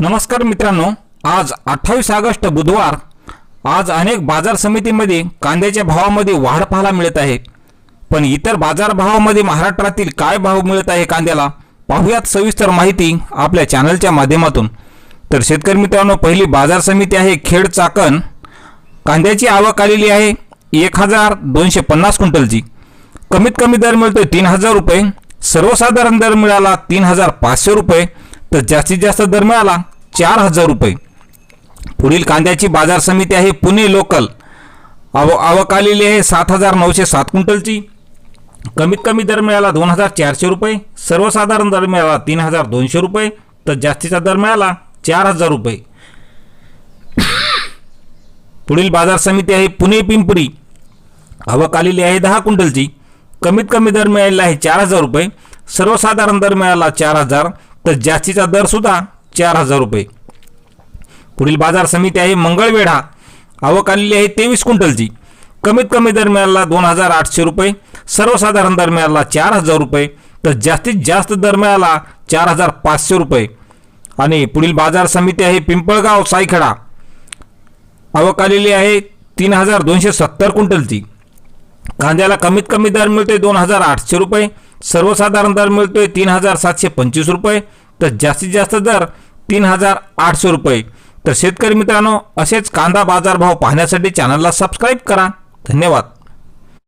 नमस्कार मित्रांनो आज अठ्ठावीस ऑगस्ट बुधवार. आज अनेक बाजार समितीमध्ये कांद्याच्या भावामध्ये वाढ पाहायला मिळत आहे. पण इतर बाजारभावामध्ये महाराष्ट्रातील काय भाव मिळत आहे कांद्याला पाहूयात सविस्तर माहिती आपल्या चॅनलच्या माध्यमातून. तर शेतकरी मित्रांनो पहिली बाजार समिती आहे खेड चाकण. कांद्याची आवक आलेली आहे एक हजार दोनशे पन्नास क्विंटलची. कमीत कमी दर मिळतोय तीन हजार रुपये. सर्वसाधारण दर मिळाला तीन हजार पाचशे रुपये. तर जास्तीत जास्त दर मिळाला चार हजार रुपये. पुढील कांद्याची बाजार समिती आहे पुणे लोकल. आव आवक आलेली आहे सात हजार नऊशे सात क्विंटलची. कमीत कमी दर मिळाला दोन हजार चारशे रुपये. सर्वसाधारण दर मिळाला तीन हजार दोनशे रुपये. तर जास्तीचा दर मिळाला चार हजार रुपये. पुढील बाजार समिती आहे पुणे पिंपरी. आवक आलेली आहे दहा क्विंटलची. कमीत कमी दर मिळालेला आहे चार हजार रुपये. सर्वसाधारण दर मिळाला चार हजार. तर जास्तीचा दर सुद्धा चार हजार रुपये. पुढील बाजार समिती आहे मंगळवेढा. आवक आलेली आहे तेवीस क्विंटलची. कमीत कमी दर मिळाला दोन हजार आठशे रुपये सर्वसाधारण दर मिळाला चार हजार रुपये तर जास्तीत जास्त दर मिळाला चार हजार पाचशे रुपये. आणि पुढील बाजार समिती आहे पिंपळगाव सायखेडा. आवक आलेली आहे तीन हजार दोनशे सत्तर क्विंटलची. कांद्याला कमीत कमी दर मिळते दोन हजार आठशे रुपये सर्वसाधारण दर मिळतोय तीन हजार सातशे पंचवीस रुपये. तर जास्तीत जास्त दर तीन हजार आठशे रुपये. तर शेतकरी मित्रांनो असेच कांदा बाजारभाव पाहण्यासाठी चॅनलला सबस्क्राईब करा. धन्यवाद.